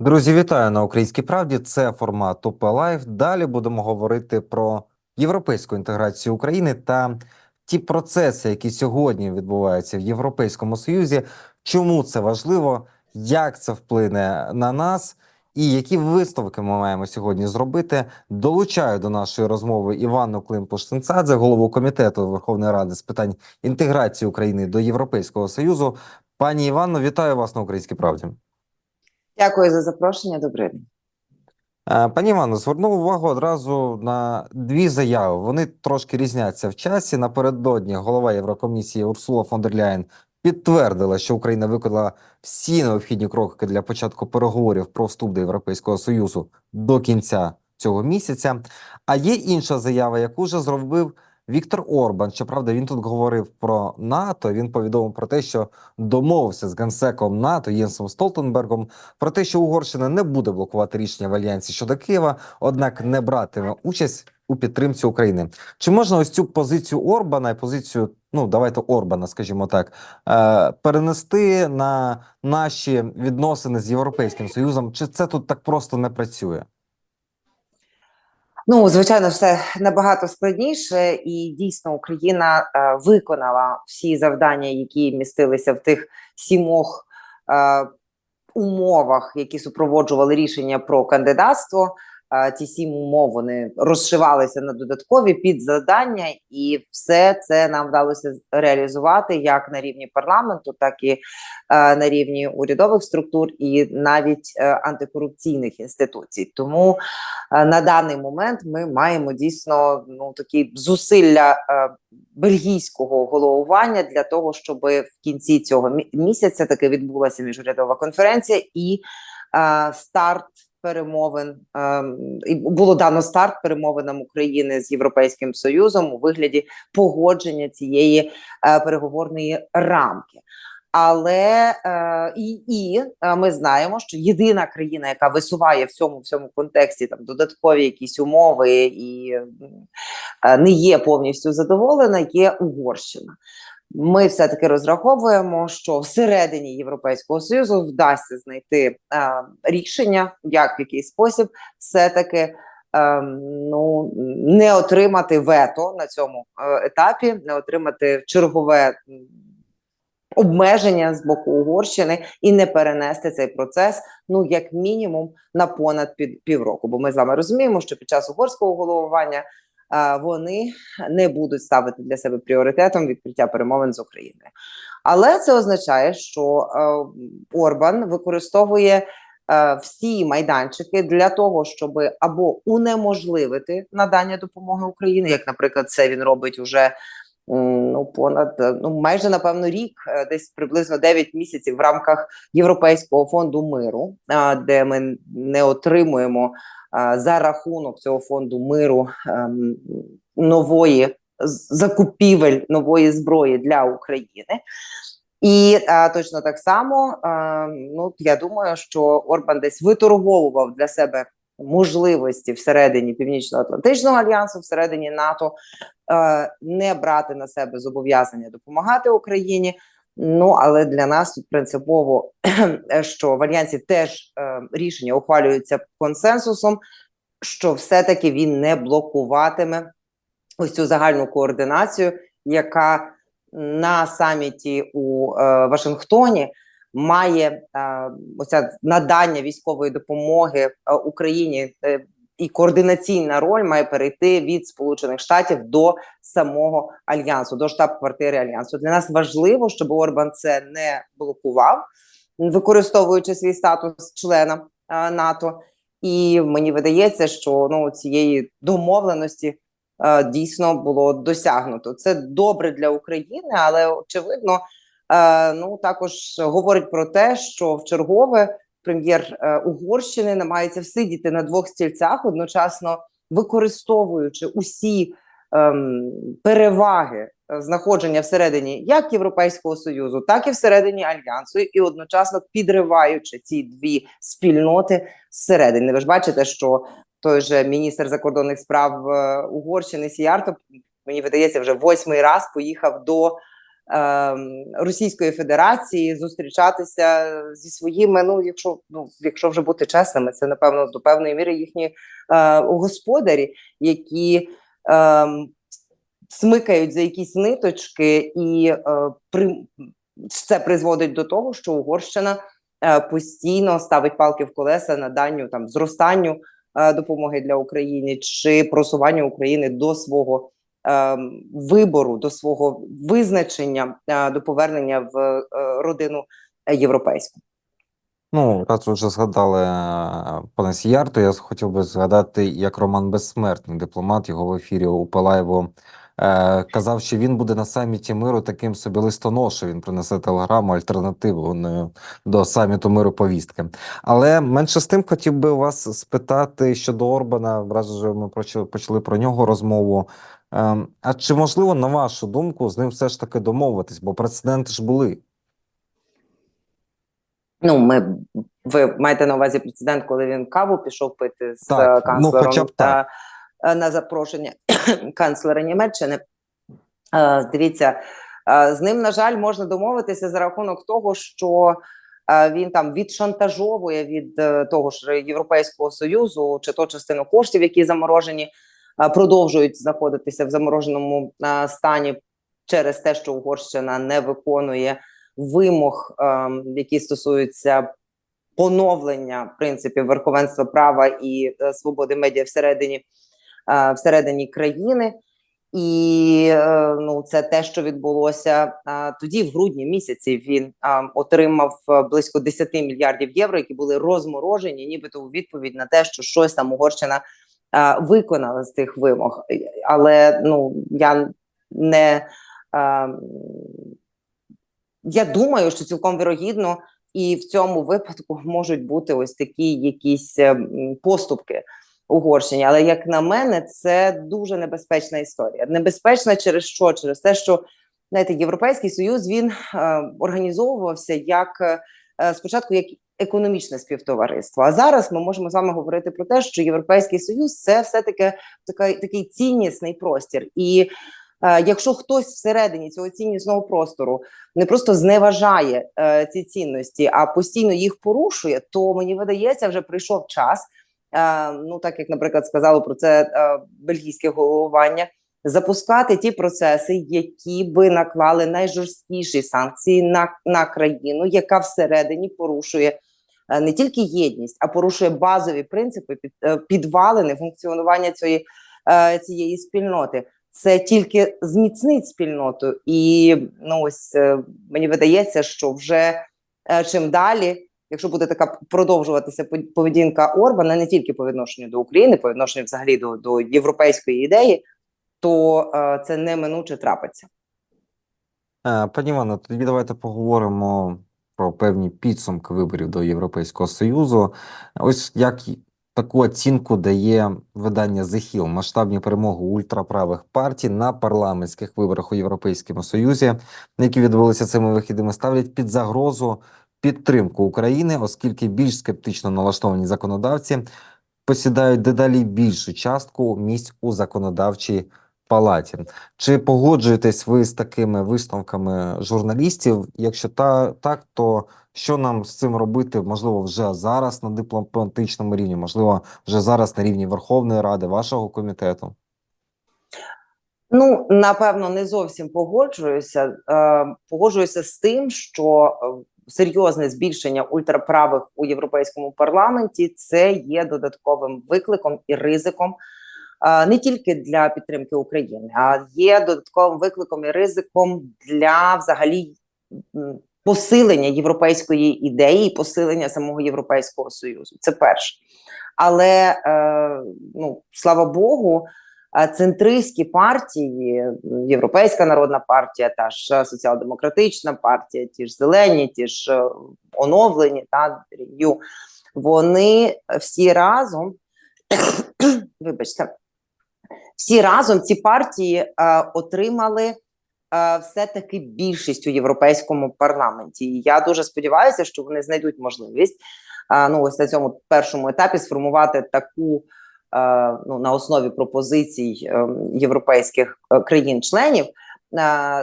Друзі, вітаю на Українській правді. Це формат ОП Лайф. Далі будемо говорити про європейську інтеграцію України та ті процеси, які сьогодні відбуваються в Європейському Союзі. Чому це важливо? Як це вплине на нас? І які висновки ми маємо сьогодні зробити? Долучаю до нашої розмови Іванну Климпуш-Сенцадзе, голову комітету Верховної Ради з питань інтеграції України до Європейського Союзу. Пані Іванно, вітаю вас на Українській правді. Дякую за запрошення. Добрий день. Пані Івано, звернув увагу одразу на дві заяви. Вони трошки різняться в часі. Напередодні голова Єврокомісії Урсула фон дер Ляєн підтвердила, що Україна виконала всі необхідні кроки для початку переговорів про вступ до Європейського Союзу до кінця цього місяця. А є інша заява, яку вже зробив Віктор Орбан. Щоправда, він тут говорив про НАТО. Він повідомив про те, що домовився з генсеком НАТО Єнсом Столтенбергом про те, що Угорщина не буде блокувати рішення в альянсі щодо Києва, однак не братиме участь у підтримці України. Чи можна ось цю позицію Орбана і позицію, ну давайте Орбана, скажімо так, е, перенести на наші відносини з Європейським Союзом? Чи це тут так просто не працює? Ну, звичайно, все набагато складніше, і дійсно Україна е, виконала всі завдання, які містилися в тих сімох е, умовах, які супроводжували рішення про кандидатство. Ті сім умов вони розшивалися на додаткові підзадання, і все це нам вдалося реалізувати як на рівні парламенту, так і е, на рівні урядових структур, і навіть е, антикорупційних інституцій. Тому е, на даний момент ми маємо дійсно ну такі зусилля е, бельгійського головування для того, щоб в кінці цього місяця таки відбулася міжурядова конференція і е, старт перемовин ем, і було дано старт перемовинам України з Європейським Союзом у вигляді погодження цієї е, переговорної рамки. Але е, і, і е, ми знаємо, що єдина країна, яка висуває в цьому всьому контексті там додаткові якісь умови і е, не є повністю задоволена, є Угорщина. Ми все таки розраховуємо, що всередині Європейського союзу вдасться знайти е, рішення, як в який спосіб все таки. ем, Ну, не отримати вето на цьому е, етапі, не отримати чергове обмеження з боку Угорщини і не перенести цей процес, ну як мінімум, на понад півроку. Бо ми з вами розуміємо, що під час угорського головування е, вони не будуть ставити для себе пріоритетом відкриття перемовин з Україною. Але це означає, що е, Орбан використовує е, всі майданчики для того, щоб або унеможливити надання допомоги Україні, як, наприклад, це він робить уже ну понад е, ну майже напевно рік, е, десь приблизно 9 місяців в рамках Європейського фонду миру, де ми не отримуємо за рахунок цього фонду миру ем, нової закупівель нової зброї для України. І е, точно так само, е, ну я думаю, що Орбан десь виторговував для себе можливості всередині Північно-Атлантичного альянсу, всередині НАТО, е, не брати на себе зобов'язання допомагати Україні. Ну але для нас тут принципово, що в альянсі теж е, рішення ухвалюються консенсусом, що все-таки він не блокуватиме ось цю загальну координацію, яка на саміті у е, Вашингтоні має е, оця надання військової допомоги е, Україні е, і координаційна роль має перейти від Сполучених Штатів до самого альянсу, до штаб-квартири альянсу. Для нас важливо, щоб Орбан це не блокував, використовуючи свій статус члена е, НАТО. І мені видається, що ну цієї домовленості е, дійсно було досягнуто. Це добре для України, але очевидно, ну також говорить про те, що в чергове прем'єр е, Угорщини намагається всидіти на двох стільцях, одночасно використовуючи усі ем, переваги е, знаходження всередині як Європейського союзу, так і всередині альянсу, і одночасно підриваючи ці дві спільноти зсередини. Ви ж бачите, що той же міністр закордонних справ е, Угорщини Сіярто, мені видається, вже восьмий раз поїхав до Російської Федерації зустрічатися зі своїми. Ну, якщо ну, якщо вже бути чесними, це напевно до певної міри їхні е, господарі, які ем, смикають за якісь ниточки, і е, при це призводить до того, що Угорщина е, постійно ставить палки в колеса наданню там зростанню е, допомоги для України чи просуванню України до свого е, вибору, до свого визначення е, до повернення в е, родину європейську. Ну, раз вже згадали е, пане Сіяр, то я хотів би згадати, як Роман Безсмертний, дипломат, його в ефірі у Палаєву е, казав, що він буде на саміті миру таким собі листоношем, він принесе телеграму альтернативною до саміту миру повістки. Але менше з тим хотів би вас спитати щодо Орбана, раз вже ми почали, про нього розмову. Е, а чи можливо, на вашу думку, з ним все ж таки домовитись, бо прецеденти ж були? Ну, ми ви маєте на увазі прецедент, коли він каву пішов пити з Так, е, ну, канцлером хоча б та е, на запрошення канцлера Німеччини. Е, Дивіться, е, з ним, на жаль, можна домовитися за рахунок того, що е, він там відшантажовує від того ж Європейського союзу, чи то частину коштів, які заморожені, продовжують знаходитися в замороженому стані через те, що Угорщина не виконує вимог, які стосуються поновлення принципів верховенства права і свободи медіа всередині, всередині країни. І е, ну, це те, що відбулося е, тоді, в грудні місяці. Він е, отримав е, близько 10 мільярдів євро, які були розморожені, нібито у відповідь на те, що щось там Угорщина е, виконала з тих вимог. Але ну я не е, я думаю, що цілком вірогідно, і в цьому випадку можуть бути ось такі якісь е, поступки Угорщині. Але як на мене, це дуже небезпечна історія. Небезпечна через що? Через те, що знаєте, Європейський Союз він е, організовувався як е, спочатку як економічне співтовариство. А зараз ми можемо з вами говорити про те, що Європейський Союз це все таки така, такий ціннісний простір. І е, якщо хтось всередині цього ціннісного простору не просто зневажає е, ці цінності, а постійно їх порушує, то мені видається, вже прийшов час. Е, ну так як, наприклад, сказало про це е, бельгійське головування, запускати ті процеси, які би наклали найжорсткіші санкції на, на країну, яка всередині порушує е, не тільки єдність, а порушує базові принципи під, підвалини функціонування цієї, цієї спільноти. Це тільки зміцнить спільноту, і ну ось мені видається, що вже чим далі якщо буде така продовжуватися пов- поведінка Орбана не тільки по відношенню до України, по відношенню взагалі до, до європейської ідеї, то е, це неминуче трапиться. Е, Пані Івано, тоді давайте поговоримо про певні підсумки виборів до Європейського Союзу. Ось як таку оцінку дає видання The Hill масштабні перемоги ультраправих партій на парламентських виборах у Європейському Союзі, які відбулися цими вихідними, ставлять під загрозу підтримку України, оскільки більш скептично налаштовані законодавці посідають дедалі більшу частку місць у законодавчій палаті. Чи погоджуєтесь ви з такими висновками журналістів? Якщо та так, то що нам з цим робити? Можливо, вже зараз на дипломатичному рівні, можливо, вже зараз на рівні Верховної Ради, вашого комітету? Ну напевно, не зовсім погоджуюся. Е, погоджуюся з тим, що е, серйозне збільшення ультраправих у європейському парламенті це є додатковим викликом і ризиком. Не тільки для підтримки України, а є додатковим викликом і ризиком для взагалі посилення європейської ідеї, і посилення самого європейського союзу. Це перше. Але е, ну слава Богу, центристські партії, Європейська народна партія, та ж е, соціал-демократична партія, ті ж зелені, ті ж е, оновлені та Renew, вони всі разом, вибачте, всі разом ці партії е, отримали е, все-таки більшість у європейському парламенті. І я дуже сподіваюся, що вони знайдуть можливість е, ну ось на цьому першому етапі сформувати таку е, ну на основі пропозицій е, європейських е, країн-членів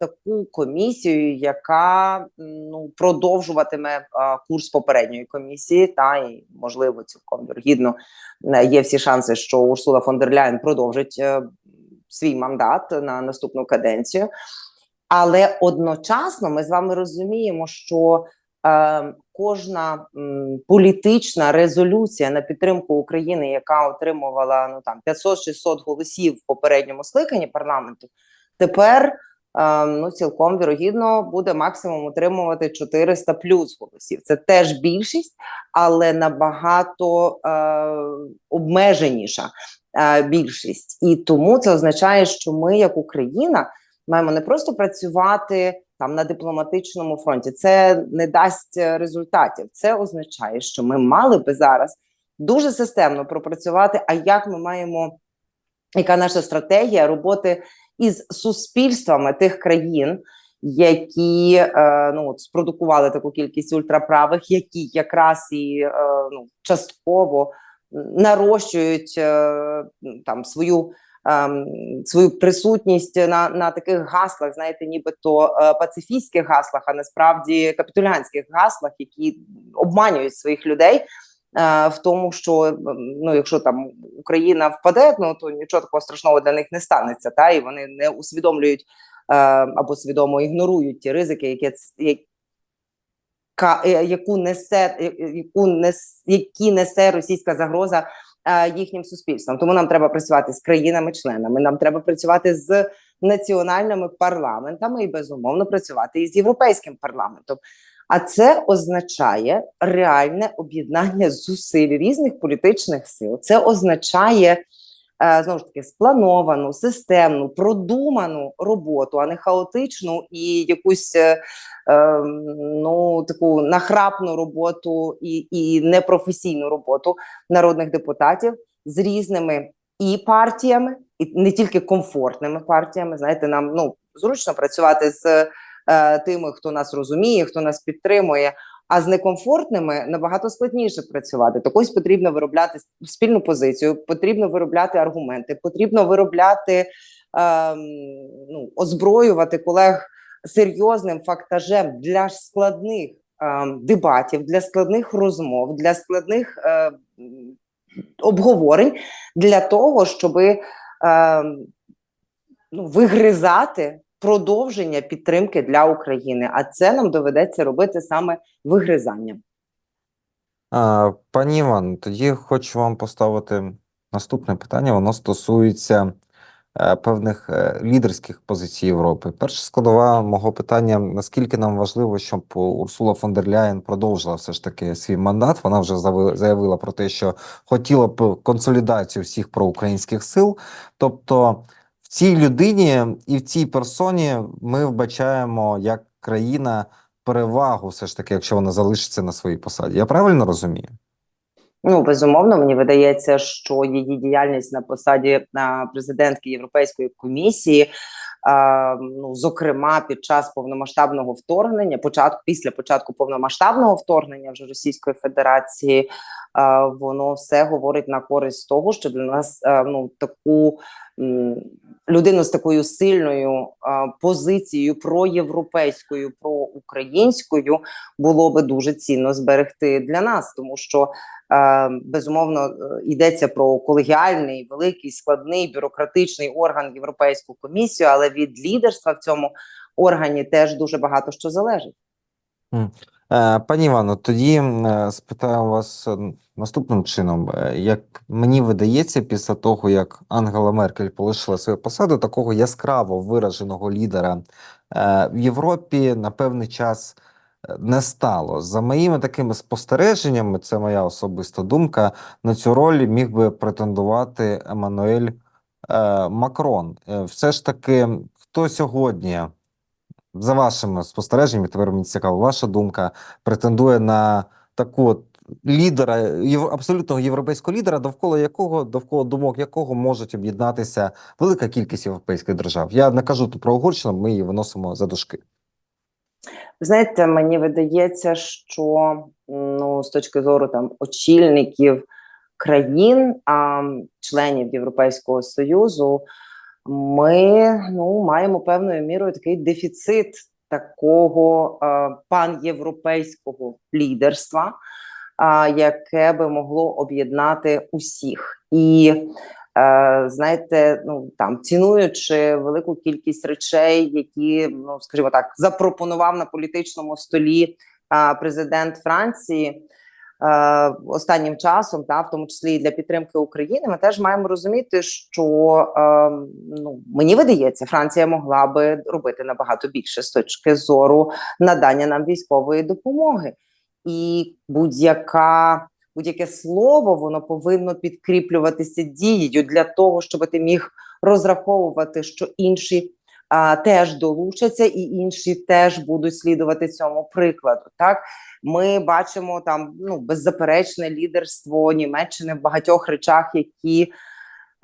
таку комісію, яка ну продовжуватиме е, курс попередньої комісії, та і можливо цілком вірогідно е, є всі шанси, що Урсула фон дер Ляєн продовжить е, свій мандат на наступну каденцію. Але одночасно ми з вами розуміємо, що е, кожна м, політична резолюція на підтримку України, яка отримувала ну там 500-600 голосів в попередньому скликанні парламенту, тепер е, ну цілком вірогідно буде максимум отримувати 400 плюс голосів. Це теж більшість, але набагато е, обмеженіша е, більшість, і тому це означає, що ми, як Україна, маємо не просто працювати там на дипломатичному фронті. Це не дасть е, результатів. Це означає, що ми мали би зараз дуже системно пропрацювати. А як ми маємо, яка наша стратегія роботи із суспільствами тих країн, які е, ну от спродукували таку кількість ультраправих, які якраз і е, ну частково нарощують е, там свою свою присутність на, на таких гаслах, знаєте, нібито е, пацифістських гаслах, а насправді капітулянських гаслах, які обманюють своїх людей. е, В тому, що ем, ну, якщо там Україна впаде, ну то нічого такого страшного для них не станеться, та і вони не усвідомлюють е, або свідомо ігнорують ті ризики, які яка, яку несе яку нес, які несе російська загроза їхнім суспільством. Тому нам треба працювати з країнами-членами. Нам треба працювати з національними парламентами і безумовно працювати із європейським парламентом. А це означає реальне об'єднання зусиль різних політичних сил. Це означає е, знову ж таки сплановану, системну, продуману роботу, а не хаотичну і якусь е, е, ну таку нахрапну роботу і, і непрофесійну роботу народних депутатів з різними і партіями, і не тільки комфортними партіями. Знаєте, нам ну зручно працювати з е, тими, хто нас розуміє, хто нас підтримує. А з некомфортними набагато складніше працювати. Так ось потрібно виробляти спільну позицію, потрібно виробляти аргументи, потрібно виробляти ем, ну, озброювати колег серйозним фактажем для складних ем, дебатів, для складних розмов, для складних е, м, обговорень, для того, щоб ем, ну, вигризати продовження підтримки для України. А це нам доведеться робити саме вигризанням. Пані Іван, тоді хочу вам поставити наступне питання. Воно стосується е, певних е, лідерських позицій Європи. Перша складова мого питання: наскільки нам важливо, щоб Урсула фон дер Ляєн продовжила все ж таки свій мандат? Вона вже заявила про те, що хотіла б консолідацію всіх проукраїнських сил. Тобто, цій людині і в цій персоні ми вбачаємо як країна перевагу, все ж таки, якщо вона залишиться на своїй посаді. Я правильно розумію? Ну, безумовно, мені видається, що її діяльність на посаді президентки Європейської комісії, ну, зокрема, під час повномасштабного вторгнення, початку після початку повномасштабного вторгнення вже Російської Федерації, воно все говорить на користь того, що для нас ну таку людину з такою сильною позицією проєвропейською, проукраїнською було би дуже цінно зберегти для нас, тому що безумовно е, йдеться про колегіальний, великий, складний бюрократичний орган Європейську комісію, але від лідерства в цьому органі теж дуже багато що залежить. Е, Пані Івано, тоді е, спитаю вас е, наступним чином. Е, Як мені видається, після того, як Ангела Меркель полишила свою посаду, такого яскраво вираженого лідера е, в Європі на певний час е, не стало. За моїми такими спостереженнями, це моя особиста думка, на цю роль міг би претендувати Еммануель е, Макрон. Е, Все ж таки, хто сьогодні за вашими спостереженнями, тепер мені цікаво, ваша думка претендує на таку от лідера, абсолютного європейського лідера, довкола якого, довкола думок якого можуть об'єднатися велика кількість європейських держав. Я не кажу тут про Угорщину, ми її виносимо за дужки. Знаєте, мені видається, що ну з точки зору там очільників країн, а членів Європейського союзу, ми ну, маємо певною мірою такий дефіцит такого е, панєвропейського лідерства, а, яке би могло об'єднати усіх. І знаєте, ну там цінуючи велику кількість речей, які ну скажімо так, запропонував на політичному столі президент Франції. Е, останнім часом, та в тому числі і для підтримки України, ми теж маємо розуміти, що е, ну мені видається, Франція могла би робити набагато більше з точки зору надання нам військової допомоги, і будь-яка будь-яке слово воно повинно підкріплюватися дією для того, щоб ти міг розраховувати, що інші. А, теж долучаться, і інші теж будуть слідувати цьому прикладу. Так ми бачимо там ну беззаперечне лідерство Німеччини в багатьох речах, які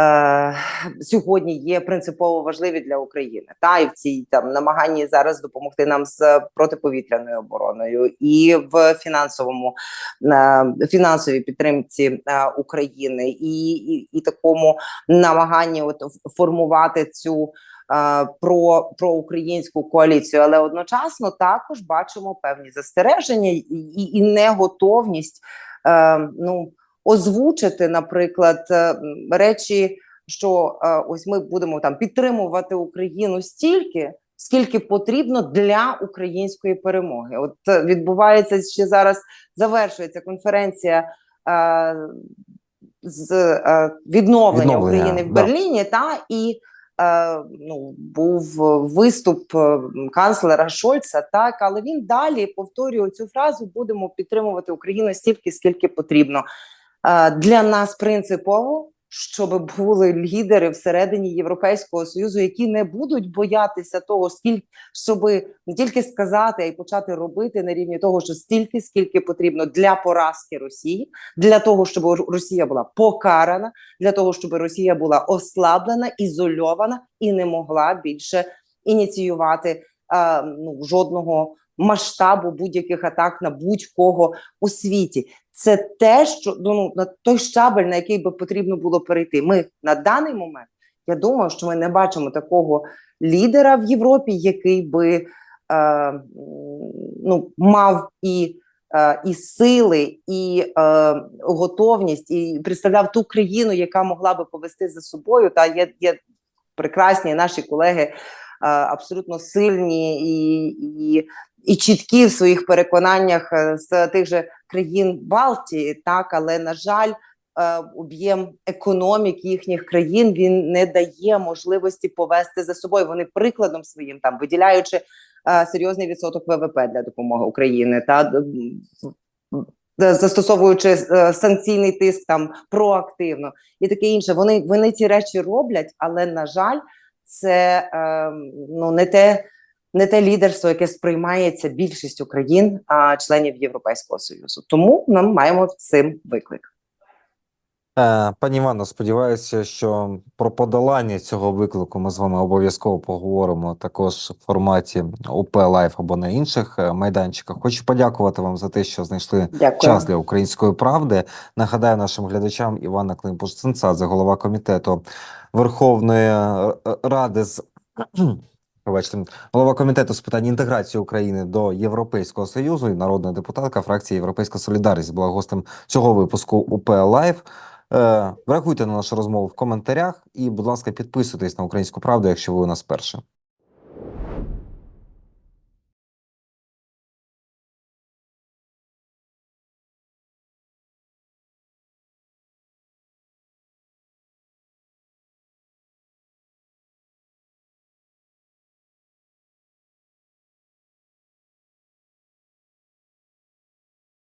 е, сьогодні є принципово важливі для України. Та і в цій там намаганні зараз допомогти нам з протиповітряною обороною і в фінансовому е, фінансовій підтримці е, України, і, і, і такому намаганні от формувати цю про, про українську коаліцію, але одночасно також бачимо певні застереження і, і, і неготовність е, ну озвучити, наприклад, е, речі, що е, ось ми будемо там підтримувати Україну стільки. Скільки потрібно для української перемоги? От е, відбувається ще зараз, завершується конференція е, з е, відновлення, Відновлення, України в да. Берліні, та і е, ну, був виступ канцлера Шольца, так, але він далі повторює цю фразу: будемо підтримувати Україну стільки, скільки потрібно. Для нас принципово, щоб були лідери всередині Європейського союзу, які не будуть боятися того, скільки щоб не тільки сказати, а й почати робити на рівні того, що стільки, скільки потрібно для поразки Росії, для того, щоб Росія була покарана, для того, щоб Росія була ослаблена, ізольована і не могла більше ініціювати е, ну, жодного масштабу будь-яких атак на будь-кого у світі. Це те, що ну, на той щабель, на який би потрібно було перейти. Ми на даний момент, я думаю, що ми не бачимо такого лідера в Європі, який би е, ну, мав і, е, і сили, і е, готовність, і представляв ту країну, яка могла би повести за собою. Та є, є прекрасні наші колеги, абсолютно сильні і, і, і чіткі в своїх переконаннях е, з тих же країн Балтії, так але на жаль. е, Об'єм економік їхніх країн він не дає можливості повести за собою. Вони прикладом своїм там виділяючи е, серйозний відсоток ВВП для допомоги Україні та застосовуючи е, санкційний тиск там проактивно і таке інше. Вони вони ці речі роблять, але на жаль, це е, ну не те. Не те лідерство, яке сприймається більшістю країн, а членів Європейського союзу. Тому ми маємо цим виклик. Е, Пані Івано, сподіваюся, що про подолання цього виклику ми з вами обов'язково поговоримо також в форматі УП Лайф або на інших е, майданчиках. Хочу подякувати вам за те, що знайшли Дякую. час для української правди. Нагадаю нашим глядачам Івана Климпуш-Цинцадзе, голова комітету Верховної е, Ради з Пробачте, голова комітету з питань інтеграції України до Європейського союзу і народна депутатка фракції Європейська Солідарність була гостем цього випуску УП Лайв. Е, реагуйте на нашу розмову в коментарях і, будь ласка, підписуйтесь на українську правду, якщо ви у нас перше.